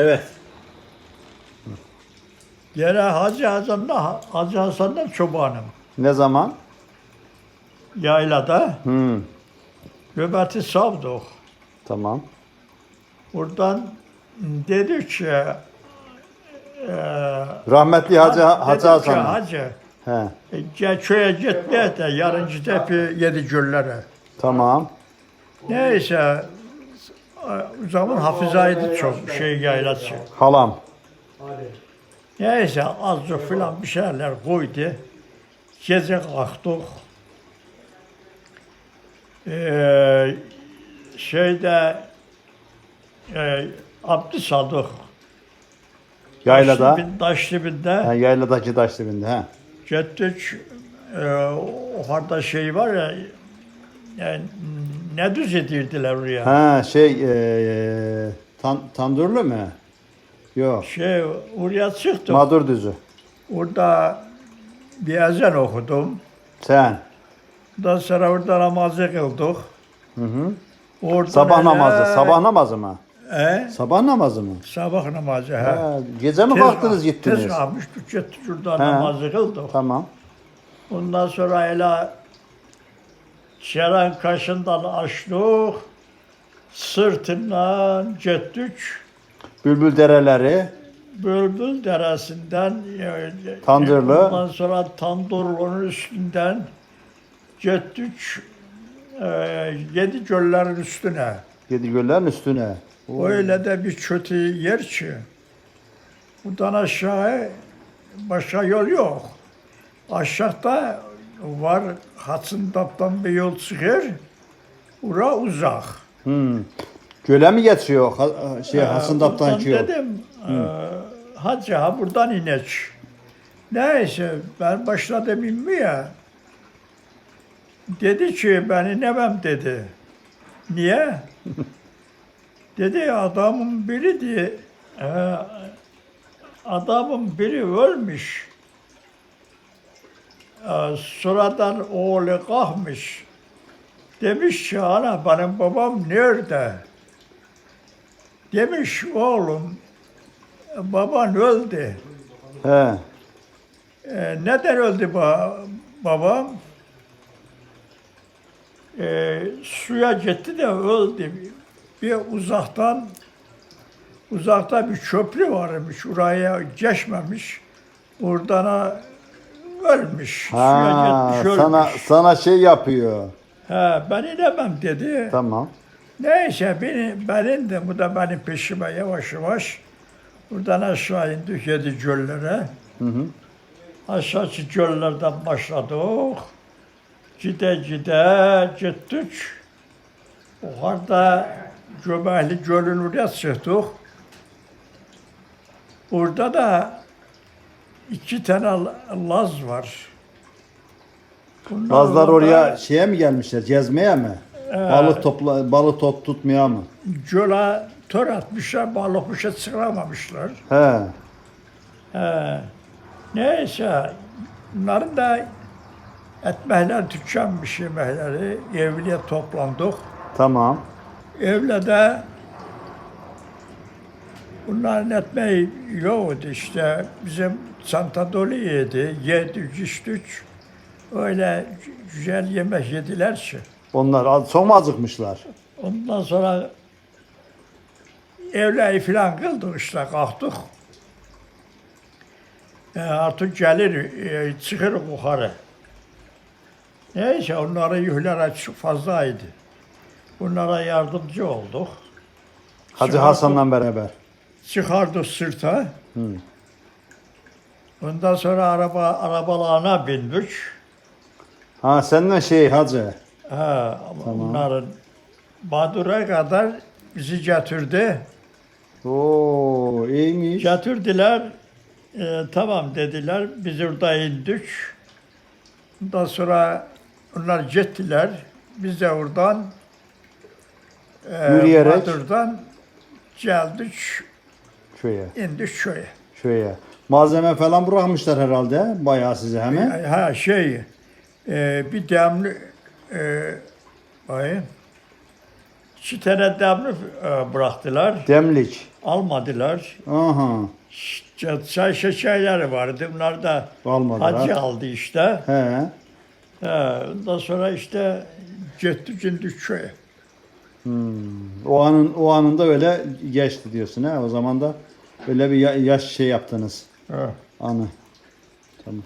Evet. Gene Hacı Hasan'da, Hacı Hasan'da çobanım. Ne zaman? Yaylada Hmm. nöbeti savduk. Tamam. Buradan dedi ki e, Rahmetli Hacı, Hacı dedi ki, Hasan. Hacı He. e, ge- köye gitmeye de yarıncı tepi yedi göllere. Tamam. Neyse o zaman hafızaydı çok şey yaylası. Halam. Neyse azıcık filan bir şeyler koydu. Gece kalktık. Ee, şeyde e, abdest aldık. Yaylada. Taş dibinde. Ha, yayladaki taş dibinde. He. Gittik. E, o orada şey var ya yani, ne düz edirdiler oraya. Ha şey e, tan, tandurlu mu? Yok. Şey oraya çıktık. Madur düzü. Orada bir ezan okudum. Sen. Ondan sonra orada namazı kıldık. Hı hı. Oradan Sabah hele- namazı. Sabah namazı mı? He? Sabah namazı mı? Sabah namazı. He. Ha, gece mi Tez- kalktınız gittiniz? Tez kalmıştık gittik He. namazı kıldık. Tamam. Ondan sonra hele Şeren kaşından açtık. Sırtından gittik. Bülbül dereleri. Bülbül deresinden e, Tandırlı. Ondan sonra Tandırlı'nın üstünden gittik. E, yedi göllerin üstüne. Yedi göllerin üstüne. Oo. Öyle de bir kötü yer ki. Buradan aşağı başka yol yok. Aşağıda var Hatsındap'tan bir yol çıkıyor. Ura uzak. Hmm. Göle mi geçiyor? Ha- Şey, Hasındap'tan Buradan ki yol. Dedim, e, hacı ha buradan inek. Neyse ben başladım inmeye. Dedi ki beni inemem dedi. Niye? dedi adamın biri diye e, adamın biri ölmüş. E, sonradan oğlu kalkmış. Demiş ki ana benim babam nerede? Demiş oğlum baban öldü. He. E, neden öldü ba- babam? E, suya gitti de öldü. Bir uzaktan uzakta bir köprü varmış. Oraya geçmemiş. Oradan ölmüş. Ha, suya gitmiş ölmüş. sana sana şey yapıyor. He, ben inemem dedi. Tamam. Neyse beni, ben indim. Bu da benim peşime yavaş yavaş. Buradan aşağı indik yedi göllere. Hı hı. Aşağıki göllerden başladık. Gide gide gittik. Orada Göbekli Gölü'nün oraya çıktık. Orada da iki tane Laz var. Bunlar Lazlar oraya şeye mi gelmişler? Gezmeye mi? Balık topla balık top tutmaya mı? Göle tör atmışlar, balık bir şey çıkaramamışlar. He. He. Neyse, bunların da etmehler tükenmiş yemekleri, evliye toplandık. Tamam. Evle bunların etmeyi yoktu işte. Bizim çanta doluydu, yedik, içtik. Öyle güzel yemek yediler ki. Onlar az- çok mu acıkmışlar? Ondan sonra evleri filan kıldık işte kalktık. E, artık gelir, e, çıkır yukarı. Neyse onların yükleri çok fazlaydı. Bunlara yardımcı olduk. Hacı Hasan'la beraber. Çıkardık sırta. Ondan sonra araba arabalarına bindik. Ha seninle şey Hacı. Ha, onların Badur'a kadar bizi getirdi. Oo iyiymiş. Getirdiler. E, tamam dediler. Biz orada indik. Ondan sonra onlar gittiler. Biz de oradan e, Yürüyerek. Badur'dan geldik, Şöyle. indik köye. Şöyle. Malzeme falan bırakmışlar herhalde. Bayağı size hemen. Ha şey, e, bir demli, e, bakayım, İki tane demli e, bıraktılar. Demlik. Almadılar. Aha. Çay şekerleri vardı. Bunlar da Almadılar. hacı aldı işte. He. He, ondan sonra işte gitti şimdi köye. O anın o anında öyle geçti diyorsun ha. O zaman da öyle bir ya- yaş şey yaptınız. He. Anı. Tamam.